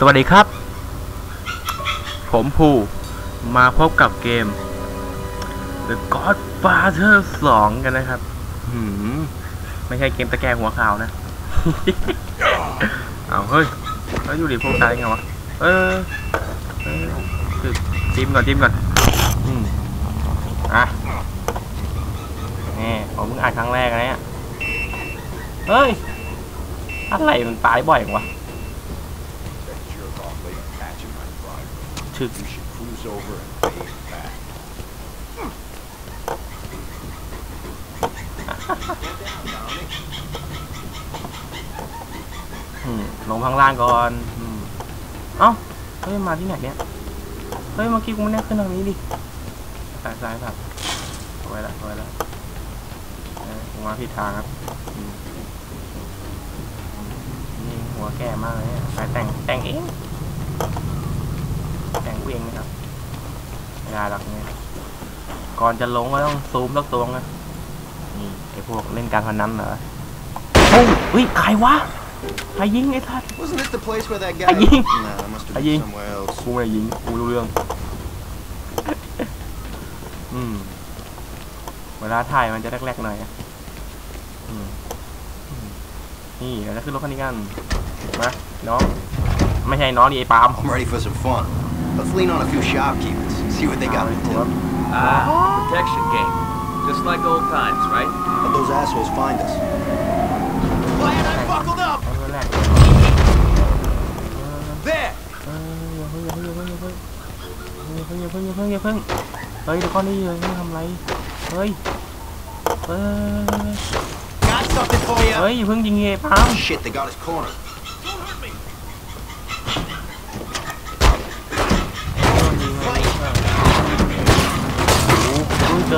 สวัสดีครับ ผมภูมาพบกับเกม The Godfather 2 กันนะครับหืมไม่ใช่เกมตะแกรงหัวขาวนะ เอาเฮ้ยแล้วอยู่ดีพวกตายไงวะ เออเออคือจิ้มก่อนจิ้มก่อนอืมอะนี่ผมเพิ่งอ่านครั้งแรกนะเนี่ย เฮ้ย อะไรมันตายบ่อยจังวะ ถึก You should cruise over and pay it back. อืมลงข้างล่างก่อนอืมเอ้า เฮ้ย มาที่ไหนเนี่ย เฮ้ย เมื่อกี้กูไม่ได้ขึ้นทางนี้ดิสายซ้ายแบบเอาไว้ละเอาไว้ละเออผมมาผิดทางครับอืมนี่หัวแก่มากเลยเนี่ยสายแต่งแต่งเอง แต่งกูเองนะครับไม่ได้หรอกเนี่ยก่อนจะลงก็ต้องซูมสักตัวนะนี่ไอพวกเล่นการพนันเหรอเฮ้ยเฮ้ยใครวะใครยิงไอ้ทัด Wasn't it the place where that guy? Are you- Nah, it must have Are been you- somewhere else. กูไม่ได้ยิงกูรู้เรื่อง อืม เวลาถ่ายมันจะแรกๆหน่อยอะอืมอืมนี่เราจะขึ้นรถคันนี้กันมาน้อง ไม่ใช่น้องนี่ไอ้ปาล์ม I'm ready for some fun. Let's lean on a few shopkeepers. See what they got to do. Ah, protection game. Just like old times, right? How'd those assholes find us? Glad I buckled up! เอาแรก There! เอออย่าเพิ่งอย่าเพิ่งอย่าเพิ่งอย่าเพิ่งอย่าเพิ่งอย่าเพิ่งอย่าเพิ่งเฮ้ยเดี๋ยวก้อนนี้เลยไม่ทำไร เฮ้ย เฮ้ย Got something for you. เฮ้ยอย่าเพิ่งยิงไอ้ปาล์ม Shit, they got us cornered.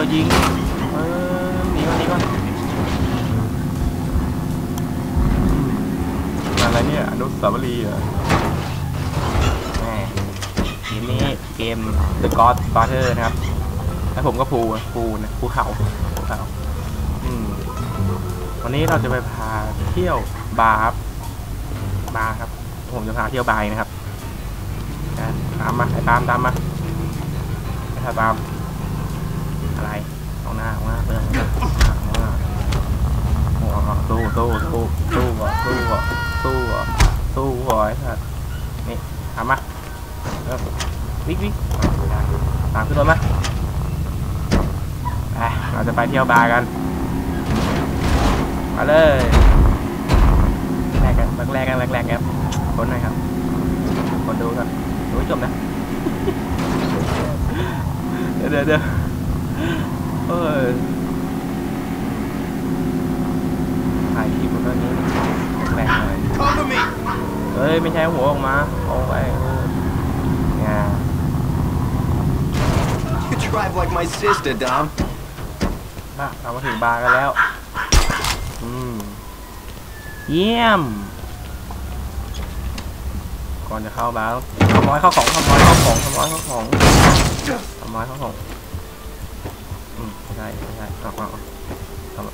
อ้โหเจอยิงเออหนีก่อนหนีก่อนงานอะไรเนี่ยอนุสาวรีย์เหรอแหมเกมนี้เกม The Godfather นะครับ แล้วผมก็ภูอะภูนะภูเขาภูเขาอืมวันนี้เราจะไปพาเที่ยวบาร์ครับบาร์ครับ ผมจะพาเที่ยวบาร์นะครับอะตามมาไอ้ตามตามมาไอ้ตาตาม อะไรเอาหน้าเอาหน้าเพื่อนเอาหน้าเอาหน้าโอ้โหสู้สู้สู้สู้ก่อนสู้ก่อนสู้ก่อนสู้ก่อนไอ้สัสนี่ทำมาวิกวิกตามขึ้นรถมาไปเราจะไปเที่ยวบาร์กัน มาเลยแรกกันแรกกันแรกแรกกัน คนหน่อยครับ คนดูครับดูจบนะ เดี๋ยวเดี๋ยว เออถ่ายคลิปมันก็นี้แปลกหน่อยเฮ้ย ไม่ใช่หัวออกมาเอาไปเออเนี่ย You drive like my sister, Dom. มาเรามาถึงบาร์กันแล้ว อืม เยี่ยม ก่อนจะเข้าบาร์ขโมยเข้าของขโมยเข้าของขโมยเข้าของขโมยเข้าของ อืมไม่ใช่ไม่ใช่เอาเอาเอาทำ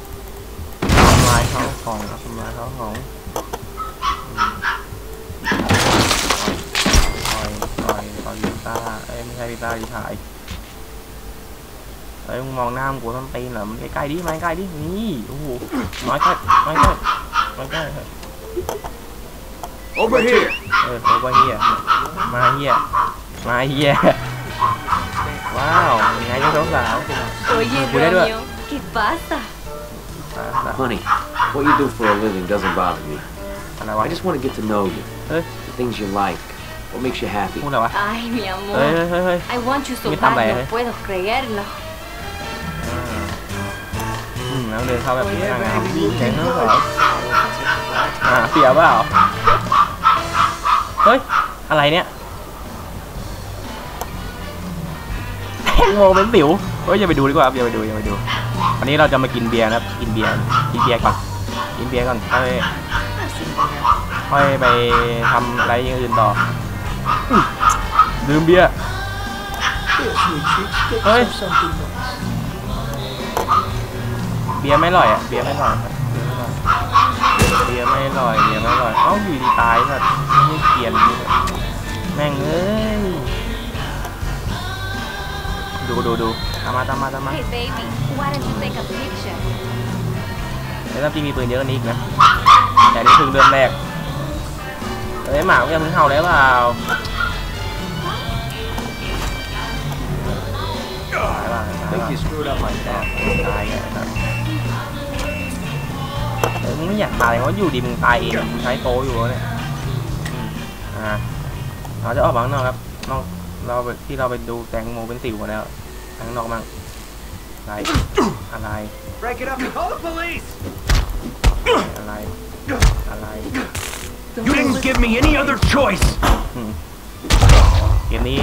ทำลายเขาของครับทำลายเขาของอืมต่อยต่อยต่อยลิต้าเอ้ยไม่ใช่ลิต้าลิถ่ายเอ้ยมึงมองหน้ามึงกลัวต้นตีนเหรอมันใกล้ๆดิมาใกล้ดินี่โอ้โหน้ใกล้น้ใกล้น้อยใกล้ Over here. เออโอ้ว่าเฮียมาเฮียมาเฮีย ว้าวยังไงเจ้าสาว Oye, Mira, mira. Romeo, ¿qué pasa? ๆ Honey, what you do for a living doesn't bother me. อะไรวะ I just want to get to know you. Hey. The things you like. What makes you happy. พูดอะไรวะ Ay, mi เฮ้ย amor. เฮ้ยเฮ้ย I want you so Mira, bad, hombre, no eh. puedo creerlo. อืมแล้วเดินเข้าแบบนี้ยังไงเจ๋งเหรออ่าเสียเปล่า เฮ้ย อะไรเนี่ย โมเป็นสิวเฮ้ยอย่าไปดูดีกว่าครับอย่าไปดูอย่าไปดูวันนี้เราจะมากินเบียร์นะครับกินเบียร์กินเบียร์ก่อนกินเบียร์ก่อนค่อยค่อยไปทำอะไรอย่างอื่นต่ออืมดื่มเบียร์เฮ้ยเบียร์ไม่อร่อยอะเบียร์ไม่อร่อยครับเบียร์ไม่อร่อยเบียร์ไม่อร่อยเอ้าอยู่ดีตายสัตว์นี่เกียนนี่แม่งเอ้ย ดูดูดูตามมาตามมาตามมา Hey, baby, why don't you take a picture? แล้วต้องจริงมีปืนเยอะกว่านี้อีกนะ แต่นี่เพิ่งเริ่มแรกเอ้ยหมาก็ยังมึงเห่าแล้วเปล่าตายละตาย Think ละ you screwed up my dad. ตายไงไอ้สัสเออมึงไม่อยากตายเพราะอยู่ดีมึงตายเองมึงใช้โปรอยู่วะเนี่ยอืมอ่าเราจะออกมาข้างนอกครับนอก เราไปที่เราไปดูแตงโมเป็นสิวมาแล้วข้างนอกมั่งอะไรอะไร Break it up and call the police! อะไรอะไร You didn't give me any other choice! อืมเกมนี้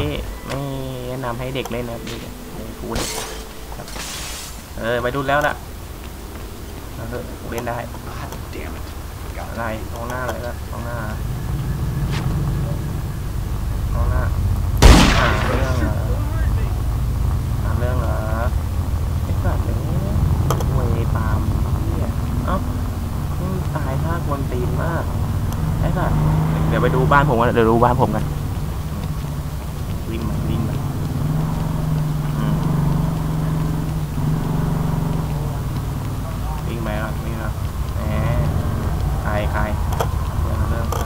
ไม่แนะนำให้เด็กเล่นนะครับนี่ไม่พูดครับเออไปดูแล้วล่ะเอาเถอะเล่นได้ God damn it. Got อะไรมองหน้าอะไรก็มองหน้ามองหน้าหาเรื่องเหรอหาเรื่องเหรอไอ้สัตว์เนี่ยเวยปาล์มเนี่ยเอ้ามึงตายท่ากวนตีนมากไอ้สัตว์เดี๋ยวไปดู บ้านผมกันเดี๋ยวดูบ้านผมกันวิ่งมาวิ่งมาวิ่งไปครับวิ่งครับแหมใครใครเรื่องเรื่องใคร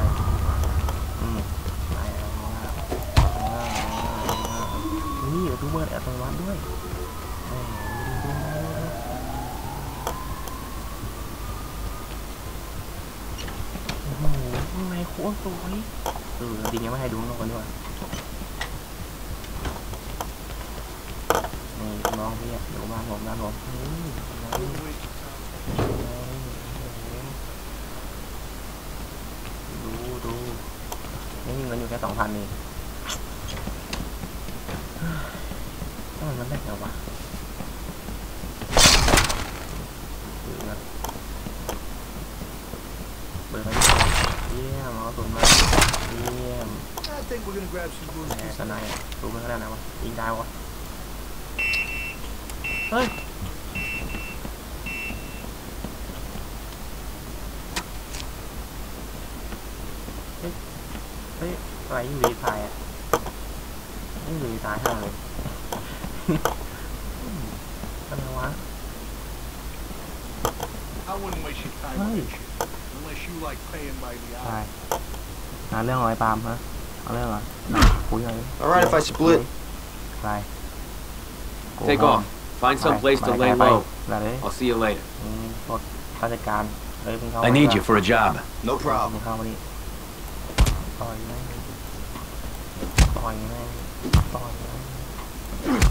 อืมครเอามานี่ยูทูบเบอร์อัตโนมัติด้วยแหมดูโอ้โห ข้โคตรสวยเออจริงยังไม่ให้ดูข้างกันด้วยนี่น้องพี่เดูบ้านผมบ้านผมนี่ดูดูนี่มีเงินอยู่แค่สองพันนี่ทำไมมันได้เหรอวะดูนะเปิดไปเมาสุดมาเยี่ยม I think we're gonna grab some แหมสนายสูงขนาดไหนวะยิงได้วะเฮ้ยเฮ้ยอะไรยิ่งรีตายอะยิ่งรีตายห่าเลยอะไรวะ I wouldn't waste your time Hey. าเรื่องอะไรปาล์มฮะเอาเรื่องเหรอคุยหน่อย Alright if I split. ไป Take off. Find some place to lay low. ไปเลย I'll see you later. อืมรถราชการเฮ้ยมึงเข้า I need you for a job. No มึ problem. งเข้ามานี่ต่อยแม่งต่อยแม่งต่อยแม่ง